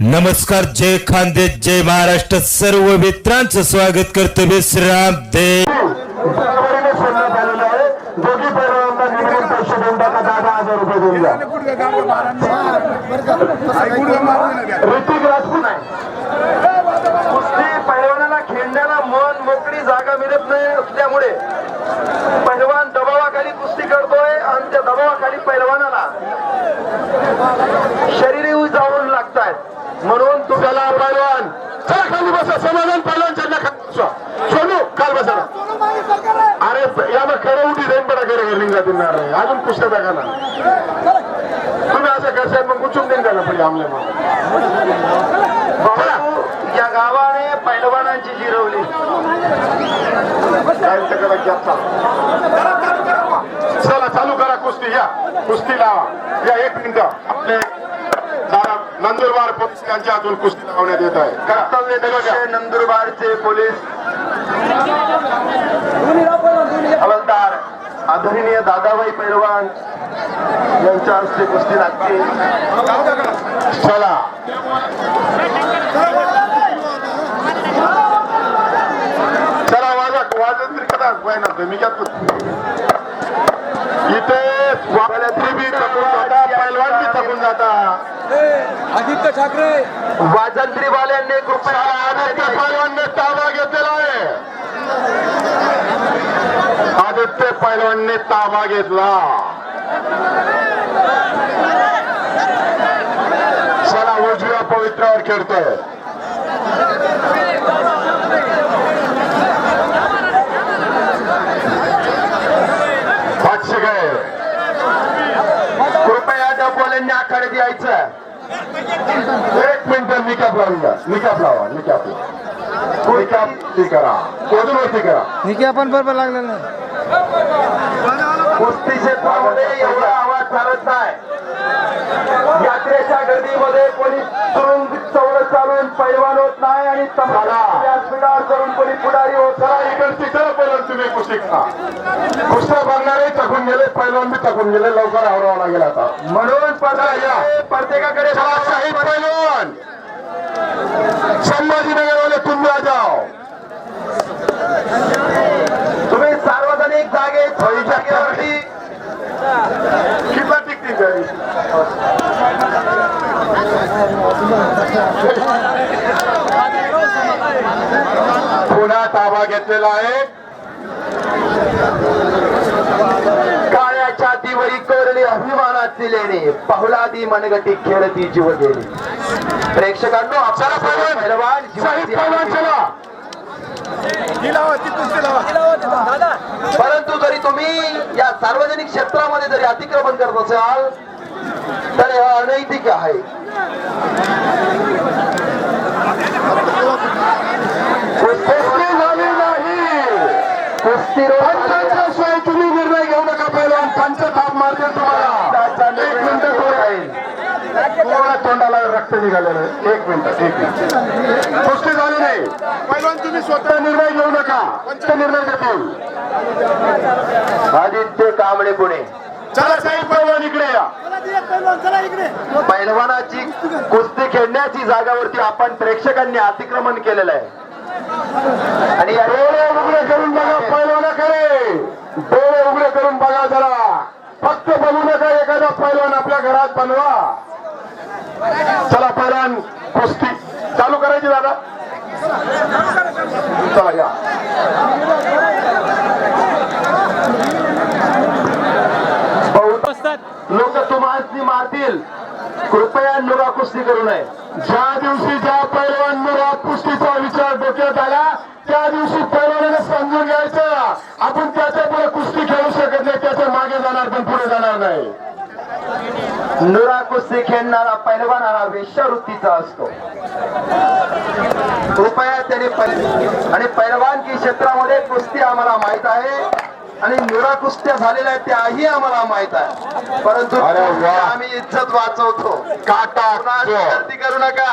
नमस्कार जय खानदे जय महाराष्ट्र. सर्व मित्रांचं स्वागत करतो विश्राम दे ऋतिक राजपूत आहे कुस्ती पहिलवानाला खेळण्याला मन मोकळी जागा मिळत नाही असल्यामुळे पैलवान दबावाखाली कुस्ती करतोय आणि त्या दबावाखाली पैलवानाला शरीर जाऊन लागतायत. म्हणून तुम्हाला पैलवान चला खाली बसा समाधान पैलवान चढला खाली बसा. सोनू काल बसा. अरे याला खरं उठी देईन बडा खरं रिंगा देणार नाही अजून पुस्तक बघा ना. तुम्ही असं करशाल मग उचून देईन त्याला पहिले आमल्या मग या गावाने पैलवानांची जिरवली. चालू. चला करा कुस्ती या. कुस्ती लावा. या एक मिनिट. आपले नंदुरबार पोलीस यांच्या हातून कुस्ती लावण्यात येत आहे. कर्तव्य नंदुरबारचे पोलीस. हवालदार आदरणीय दादाबाई पैलवान यांच्या हस्ते कुस्ती लागते. चला. चला वाजा वाजत तरी कदा मी घ्या इथे आदित्य ठाकरे. वाजंत्रीवाल्यांनी कृपया आदित्य पैलवानने ताबा घेतलेला आहे. आदित्य पैलवानने ताबा घेतला. चला उजव्या पवित्रावर खेळतोय. एक मिनिट निकाप लावून द्या निकाप लावा निकाप लावा निकाप ती करा. वरती करा. निकी आपण बरोबर लागलेलं नाही. कुस्ती क्षेत्रामध्ये एवढा आवाज चालत नाही. यात्रेच्या गर्दीमध्ये कोणी तुरुंग चालून पैलवान होत नाही आणि व्यासपीठावर करून कोणी पुढारी होत नाही. इकडची चला पहिलं तुम्ही करा कुस्त्या बघणारे गेले पैलवान बी थकून गेले लवकर आवरावा लागेल आता. म्हणून प्रत्येक- प्रत्येकाकडे शाहीद पैलवान. संभाजीनगरवाले तुम्ही आ जाओ. तुम्ही सार्वजनिक जागे जागेवरती किती टिकतील पुन्हा ताबा घेतलेला आहे. काळ्या छातीवरी कोरली अभिमानाची लेणे पाहुलादी मनगटी खेळती जीव गेली प्रेक्षकांनो परंतु जरी तुम्ही या सार्वजनिक क्षेत्रामध्ये जरी अतिक्रमण करत असाल तर हे अनैतिक आहे. कुस्ती झाली नाही. कुस्ती पंचांच्याशिवाय तुम्ही निर्णय घेऊ नका पहिलवान पंच थाप मारतील तुम्हाला. एक मिनिट तोंडाला रक्त निघालेलं आहे. एक मिनिट एक मिनिट. कुस्ती झाली नाही तुम्ही स्वतः निर्णय घेऊ नका. पंच निर्णय घेतील आदित्य कांबळे पुणे. चला साहेब पैलवान इकडे या. पैलवानाची कुस्ती खेळण्याची जागावरती आपण प्रेक्षकांनी अतिक्रमण केलेलं आहे. आणि डोळे उघडे करून बघा पैलवानाकडे डोळे उघडे करून बघा जरा. फक्त बघू नका एखादा पैलवान आपल्या घरात बनवा. चला पैलवान कुस्ती चालू करायची दादा चला या लोक तुम्हाला मारतील कृपया नुरा कुस्ती करू नये. ज्या दिवशी ज्या पैलवान नुरा कुस्तीचा विचार डोक्यात आला त्या दिवशी पैलवानाने समजून घ्यायचं. आपण त्याच्या पुढे कुस्ती खेळू शकत नाही त्याच्यामागे जाणार पण पुढे जाणार नाही. नुरा कुस्ती खेळणारा पैलवान हा वेश्यावृत्तीचा असतो. कृपया त्याने पै- आणि पैलवानकी क्षेत्रामध्ये कुस्ती आम्हाला माहीत आहे. आणि नुरा कुस्त्या झालेल्या आहेत त्याही आम्हाला माहीत आहे. परंतु आम्ही इज्जत वाचवतो. काटा गर्दी करू नका.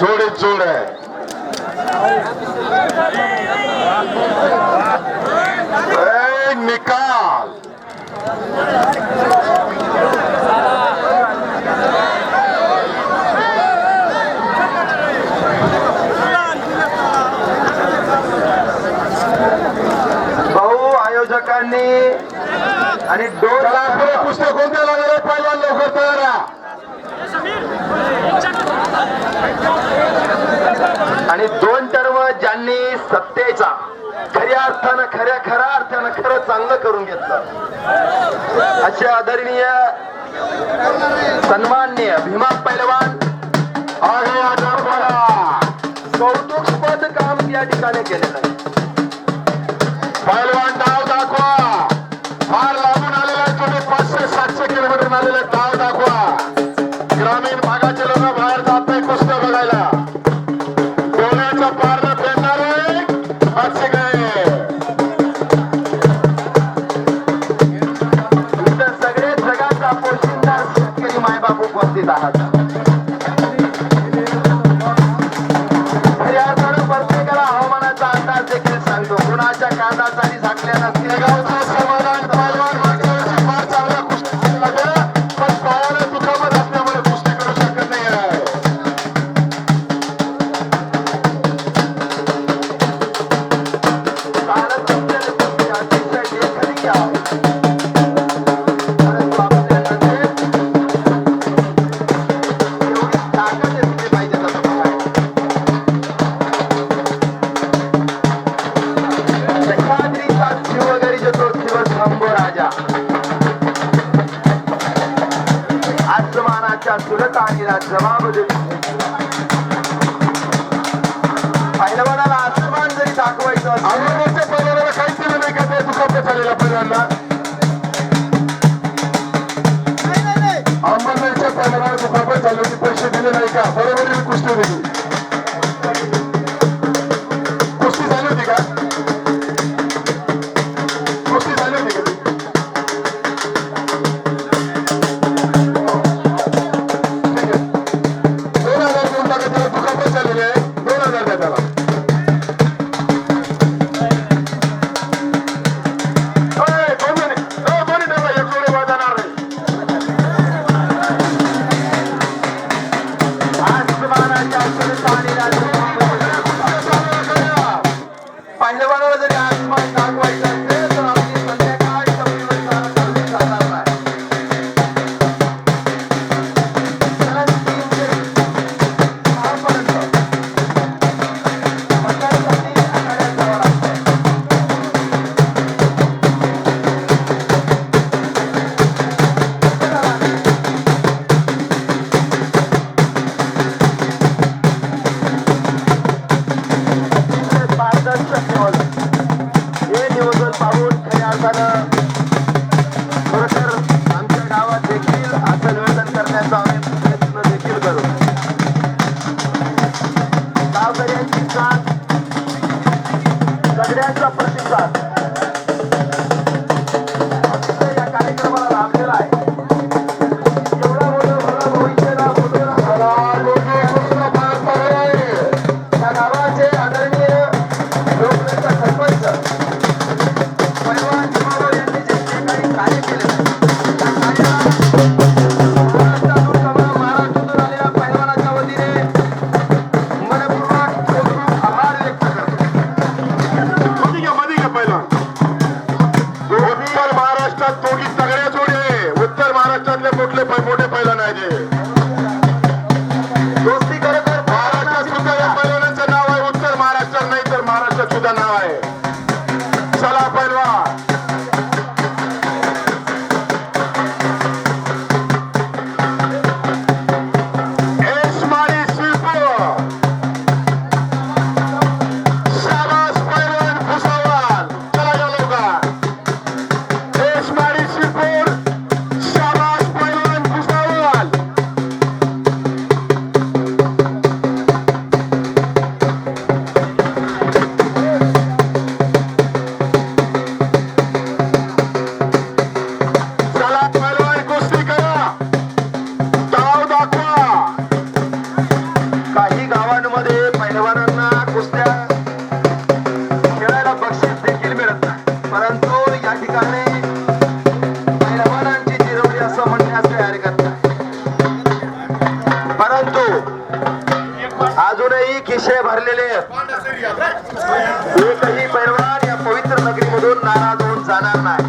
जोडे जोड. आहे ए, निकाल. असे आदरणीय सन्मान्य भीमा पैलवान कौतुकस्पद काम या ठिकाणी केलेलं आहे. पैलवान डाव दाखवा. फार लांबून आलेला तुम्ही पाचशे सातशे किलोमीटर आलेला डाव de dar. मनाच्या सुलतानीला जबाब देतो आसमान जरी दाखवायचं अनुभवाच्या पैलवानाला नाही का? दुखापत झालेल्या पैलवानला अंबरनाथच्या पैलवानाला दुखापत झाली होती पैसे दिले नाही का? बरोबर कुस्ती दिली. भरलेले एकही पैलवान या पवित्र नगरीमधून नाराज होऊन जाणार नाही.